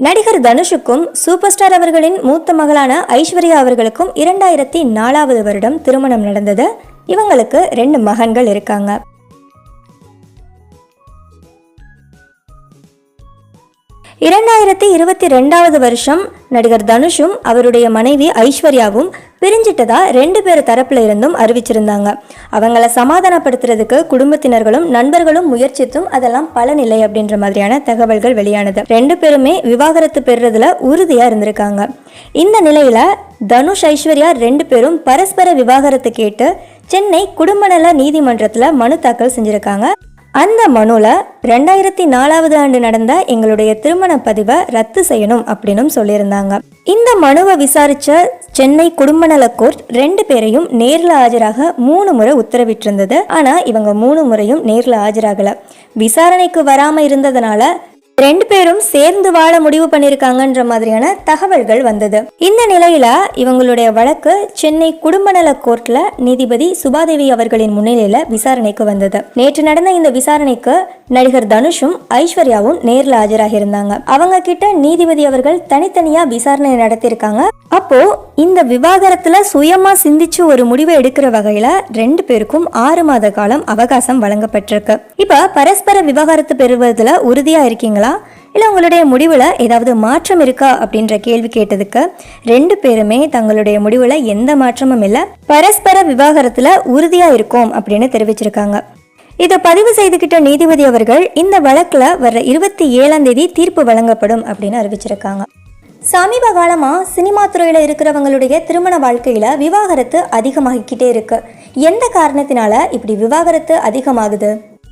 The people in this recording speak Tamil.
நடிகர் தனுஷுக்கும் சூப்பர் ஸ்டார் அவர்களின் மூத்த மகளான ஐஸ்வர்யா அவர்களுக்கும் இரண்டாயிரத்தி நாலாவது வருடம் திருமணம் நடந்தது. இவங்களுக்கு ரெண்டு மகன்கள் இருக்காங்க. இரண்டாயிரத்தி இருபத்தி ரெண்டாவது வருஷம் நடிகர் தனுஷும் அவருடைய மனைவி ஐஸ்வர்யாவும் பிரிஞ்சிட்டதா ரெண்டு பேர் தரப்புல இருந்தும் அறிவிச்சிருந்தாங்க. அவங்கள சமாதானப்படுத்துறதுக்கு குடும்பத்தினர்களும் நண்பர்களும் முயற்சித்தும் அதெல்லாம் பலனில்லை அப்படின்ற மாதிரியான தகவல்கள் வெளியானது. ரெண்டு பேருமே விவாகரத்து பெறுறதுல உறுதியா இருந்திருக்காங்க. இந்த நிலையில தனுஷ் ஐஸ்வர்யா ரெண்டு பேரும் பரஸ்பர விவாகரத்து கேட்டு சென்னை குடும்பநல நீதிமன்றத்தில் மனு தாக்கல் செஞ்சுருக்காங்க. அந்த மனுவில் ரெண்டாயிரத்தி நாலாவது ஆண்டு நடந்த எங்களுடைய திருமண பதிவை ரத்து செய்யணும் அப்படின்னும் சொல்லியிருந்தாங்க. இந்த மனுவை விசாரிச்ச சென்னை குடும்ப நல கோர்ட் ரெண்டு பேரையும் நேரில் ஆஜராக மூணு முறை உத்தரவிட்டிருந்தது. ஆனால் இவங்க மூணு முறையும் நேரில் ஆஜராகலை. விசாரணைக்கு வராமல் இருந்ததுனால ரெண்டு பேரும் சேர்ந்து வாழ முடிவு பண்ணிருக்காங்கன்ற மாதிரியான தகவல்கள் வந்தது. இந்த நிலையில இவங்களுடைய வழக்கு சென்னை குடும்ப நல கோர்ட்ல நீதிபதி சுபாதேவி அவர்களின் முன்னிலையில விசாரணைக்கு வந்தது. நேற்று நடந்த இந்த விசாரணைக்கு நடிகர் தனுஷும் ஐஸ்வர்யாவும் நேரில் ஆஜராக இருந்தாங்க அவங்க கிட்ட நீதிபதி அவர்கள் தனித்தனியா விசாரணை நடத்தியிருக்காங்க. அப்போ இந்த விவாகரத்துல சுயமா சிந்திச்சு ஒரு முடிவை எடுக்கிற வகையில ரெண்டு பேருக்கும் ஆறு மாத காலம் அவகாசம் வழங்கப்பட்டிருக்கு. இப்ப பரஸ்பர விவாகரத்து பெறுவதுல உறுதியா இருக்கீங்களா? இல்லை உங்களுடைய முடிவில் ஏதாவது மாற்றம் இருக்கா அப்படின்ற கேள்வி கேட்டதுக்கு ரெண்டு பேருமே தங்களுடைய முடிவில் எந்த மாற்றமும் இல்லை பரஸ்பர விவாகரத்தில் உறுதியாக இருக்கும் அப்படின்னு தெரிவிச்சிருக்காங்க. இதை பதிவு செய்துகிட்ட நீதிபதி அவர்கள் இந்த வழக்கில் வர்ற இருபத்தி ஏழாம் தேதி தீர்ப்பு வழங்கப்படும் அப்படின்னு அறிவிச்சிருக்காங்க. சமீப காலமாக சினிமா துறையில் இருக்கிறவங்களுடைய திருமண வாழ்க்கையில் விவாகரத்து அதிகமாகிக்கிட்டே இருக்கு. எந்த காரணத்தினால இப்படி விவாகரத்து அதிகமாகுது?